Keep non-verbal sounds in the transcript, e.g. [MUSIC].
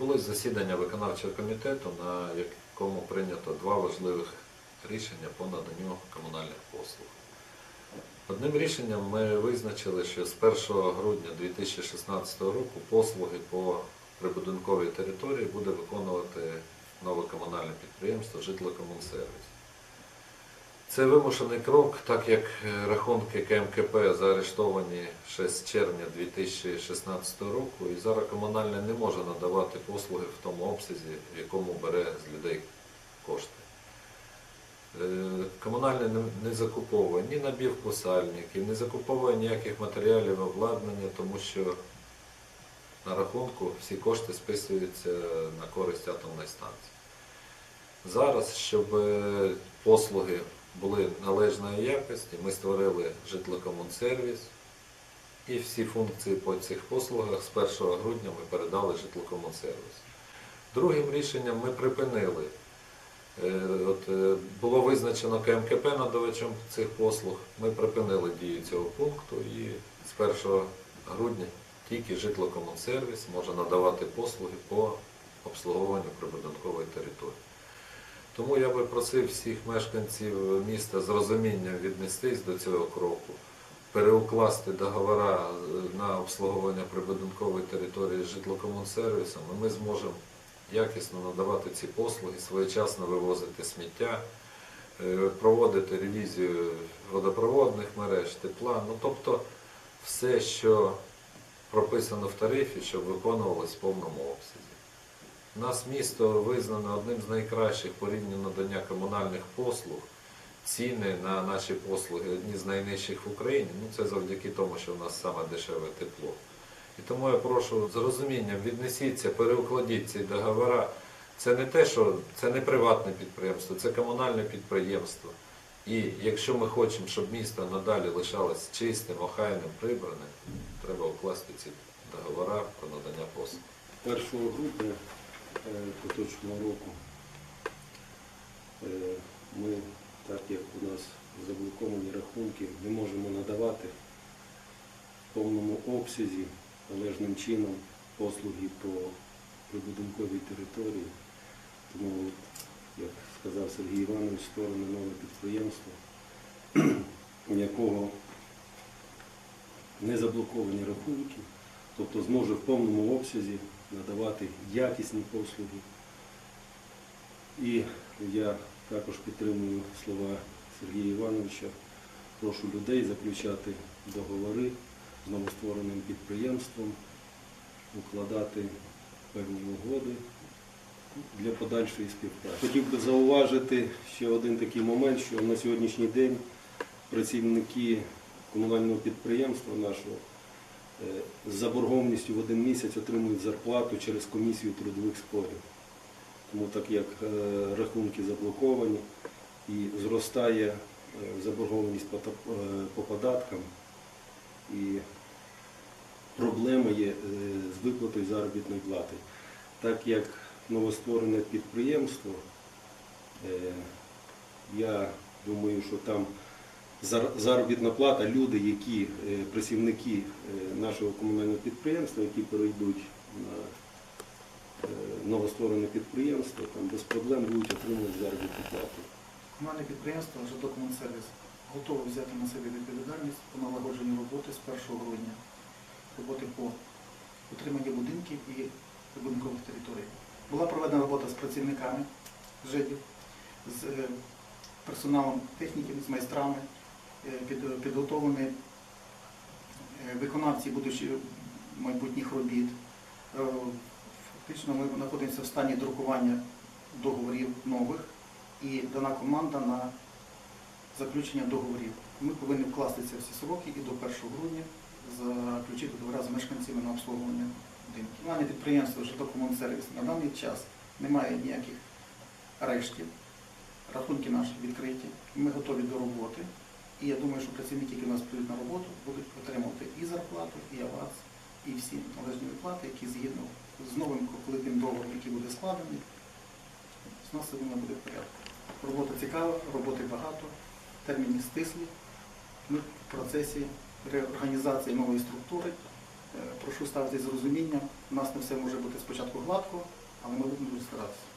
Відбулось засідання виконавчого комітету, на якому прийнято два важливих рішення по наданню комунальних послуг. Одним рішенням ми визначили, що з 1 грудня 2016 року послуги по прибудинковій території буде виконувати нове комунальне підприємство Житлокомунсервіс. Це вимушений крок, так як е, рахунки КМКП заарештовані ще з червня 2016 року, і зараз комунальне не може надавати послуги в тому обсязі, в якому бере з людей кошти. Е, Комунальне не- закуповує ні набівку сальників, не закуповує ніяких матеріалів обладнання, тому що на рахунку всі кошти списуються на користь атомної станції. Зараз, щоб е, послуги були належної якості, ми створили житлокомунсервіс і всі функції по цих послугах з 1 грудня ми передали житлокомунсервіс. Другим рішенням ми припинили. е, От, е, було визначено КМКП надавачем цих послуг. Ми припинили дію цього пункту і з 1 грудня тільки житлокомунсервіс може надавати послуги по обслуговуванню прибудинкової території. Тому я би просив всіх мешканців міста з розумінням віднестись до цього кроку, переукласти договори на обслуговування прибудинкової території з житлокомунсервісом, і ми зможемо якісно надавати ці послуги, своєчасно вивозити сміття, е, проводити ревізію водопроводних мереж, тепла. Ну, тобто все, що прописано в тарифі, щоб виконувалось в повному обсязі. У нас місто визнано одним з найкращих по рівню надання комунальних послуг. Ціни на наші послуги одні з найнижчих в Україні. Ну це завдяки тому, що в нас саме дешеве тепло. І тому я прошу з розумінням віднесіться, переукладіть ці договори. Це не те, що це не приватне підприємство, це комунальне підприємство. І якщо ми хочемо, щоб місто надалі лишалось чистим, охайним, прибраним, треба укласти ці договори про надання послуг. 1 грудня поточного року е, ми, так як у нас заблоковані рахунки, не можемо надавати в повному обсязі належним чином послуги по прибудинковій території. Тому, як сказав Сергій Іванович, створено нове підприємство, [CLEARS THROAT] у якого не заблоковані рахунки, тобто зможе в повному обсязі надавати якісні послуги. І я також підтримую слова Сергія Івановича. Прошу людей заключати договори з новоствореним підприємством, укладати певні угоди для подальшої співпраці. Хотів би зауважити ще один такий момент, що на сьогоднішній день працівники комунального підприємства нашого з заборгованістю в один місяць отримують зарплату через комісію трудових спорів. Тому так як е, рахунки заблоковані і зростає е, заборгованість по е, податкам і проблема є е, з виплатою заробітної плати. Так як новостворене підприємство, е, я думаю, що там заробітна плата, люди, які е, працівники е, нашого комунального підприємства, які перейдуть на е, новостворене підприємство, там без проблем будуть отримувати заробітну плату. Комунальне підприємство «Житлокомунсервіс» готове взяти на себе відповідальність по налагодженню роботи з 1 грудня. Роботи по утриманню будинків і прибудинкових територій. Була проведена робота з працівниками ЖЕДів, з персоналом техніків, з майстрами, підготовлені е, виконавці будучи майбутніх робіт. Е, Фактично ми знаходимося в стані друкування договорів нових і дана команда на заключення договорів. Ми повинні вкласти ці всі сроки і до 1 грудня заключити договори з мешканцями на обслуговування будинків. Комунальне підприємство «Житлокомунсервіс» на даний час немає ніяких арештів, рахунки наші відкриті, ми готові до роботи. І я думаю, що працівники, які у нас прийдуть на роботу, будуть отримувати і зарплату, і аванс, і всі належні виплати, які згідно з новим колективним договором, який буде складений, з нас все воно буде в порядку. Робота цікава, роботи багато, терміни стислі. Ми в процесі реорганізації нової структури Прошу ставити з розумінням. У нас не все може бути спочатку гладко, але ми будемо старатися.